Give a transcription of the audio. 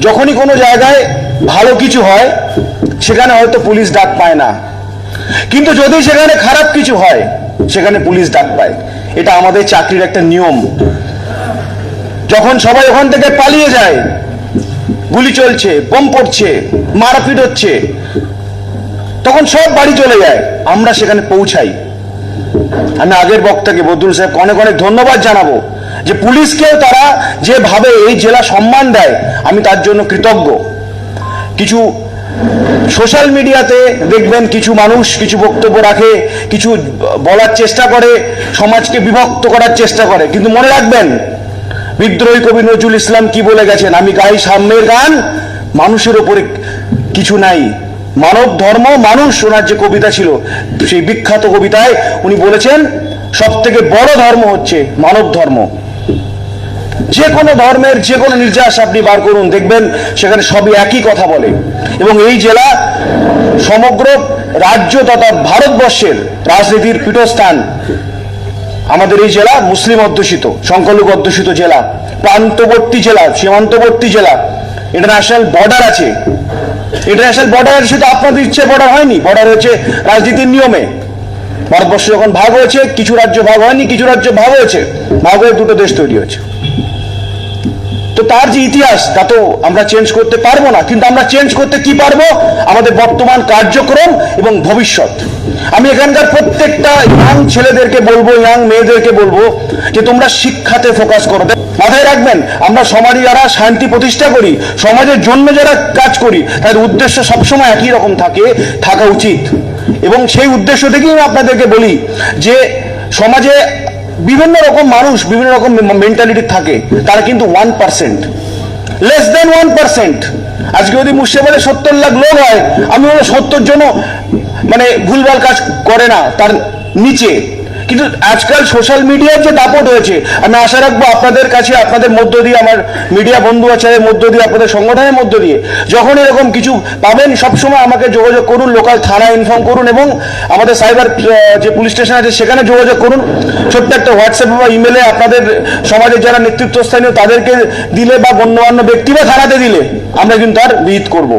যখনই কোনো জায়গায় ভালো কিছু হয়, সেখানে হয়তো পুলিশ ডাক পায় না। কিন্তু যদি সেখানে খারাপ কিছু হয়, সেখানে পুলিশ ডাক পায়। এটা আমাদের চাকরির একটা নিয়ম। যখন সবাই ওখান থেকে পালিয়ে যায়, গুলি চলছে, বোম পড়ছে, মারপিট হচ্ছে, তখন সব বাড়ি চলে যায়। আমরা সেখানে পৌঁছাই। আমি আগের বক্তাকে, বদরুল সাহেবকে অনেক অনেক ধন্যবাদ জানাব। যে পুলিশকেও তারা যেভাবে এই জেলা সম্মান দেয়, আমি তার জন্য কৃতজ্ঞ। কিছু সোশ্যাল মিডিয়াতে দেখবেন কিছু মানুষ কিছু বক্তব্য রাখে, কিছু বলার চেষ্টা করে, সমাজকে বিভক্ত করার চেষ্টা করে। কিন্তু মনে রাখবেন, বিদ্রোহী কবি নজরুল ইসলাম কি বলে গেছেন? আমি গাই সাম্যের গান, মানুষের ওপরে কিছু নাই। মানব ধর্ম, মানুষ ওনার যে কবিতা ছিল, সেই বিখ্যাত কবিতায় উনি বলেছেন সব থেকে বড় ধর্ম হচ্ছে মানব ধর্ম। যে কোনো ধর্মের যে কোনো নির্যাস আপনি বার করুন, দেখবেন সেখানে সবই একই কথা বলে। এবং এই জেলা সমগ্র রাজ্য তথা ভারতবর্ষের রাজনীতির পীঠস্থান আমাদের এই জেলা মুসলিম অধ্যুষিত, সংখ্যালঘু অধ্যুষিত জেলা, প্রান্তবর্তী জেলা, সীমান্তবর্তী জেলা ইন্টারন্যাশনাল বর্ডার আছে। ইন্টারন্যাশনাল বর্ডারের সাথে আপনাদের ইচ্ছে বর্ডার হয়নি? বর্ডার হচ্ছে রাজনীতির নিয়মে। ভারতবর্ষ যখন ভাগ হয়েছে, কিছু রাজ্য ভাগ হয়নি, কিছু রাজ্য ভাগ হয়েছে। ভাগ হয়ে দুটো দেশ তৈরি হয়েছে। তো তার যে ইতিহাস, তা তো আমরা চেঞ্জ করতে পারব না। কিন্তু আমরা চেঞ্জ করতে কি পারব? আমাদের বর্তমান কার্যক্রম এবং ভবিষ্যৎ। আমি এখানকার প্রত্যেকটা ইয়াং ছেলেদেরকে বলব ইয়াং মেয়েদেরকে বলব, যে তোমরা শিক্ষাতে ফোকাস করো। মাথায় রাখবেন, আমরা সমাজে যারা শান্তি প্রতিষ্ঠা করি, সমাজের জন্য যারা কাজ করি, তাদের উদ্দেশ্য সবসময় একই রকম থাকে, থাকা উচিত। এবং সেই উদ্দেশ্য থেকেই আমি আপনাদেরকে বলি যে, সমাজে বিভিন্ন রকম মানুষ, বিভিন্ন রকম মেন্টালিটি থাকে, তারা কিন্তু one percent less then one percent আজকে যদি মুর্শিদাবাদে সত্তর লাখ লোক হয়, আমি সত্তর জন মানে ভুলভাল কাজ করে না, তার নিচে। কিন্তু আজকাল সোশ্যাল মিডিয়ার যে দাপট হয়েছে, আমি আশা রাখব আপনাদের কাছে, আপনাদের মধ্য দিয়ে, আমার মিডিয়া বন্ধু আছে, এর মধ্য দিয়ে, আপনাদের সংগঠনের মধ্য দিয়ে, যখন এরকম কিছু পাবেন, সবসময় আমাকে যোগাযোগ করুন লোকাল থানা ইনফর্ম করুন এবং আমাদের সাইবার যে পুলিশ স্টেশন আছে, সেখানে যোগাযোগ করুন। ছোট্ট একটা হোয়াটসঅ্যাপে বা ইমেলে আপনাদের সমাজের যারা নেতৃত্বস্থানীয়, তাদেরকে দিলে বা গণ্যমান্য ব্যক্তি বা থানাতে দিলে, আমরা কিন্তু আর বিহিত করব।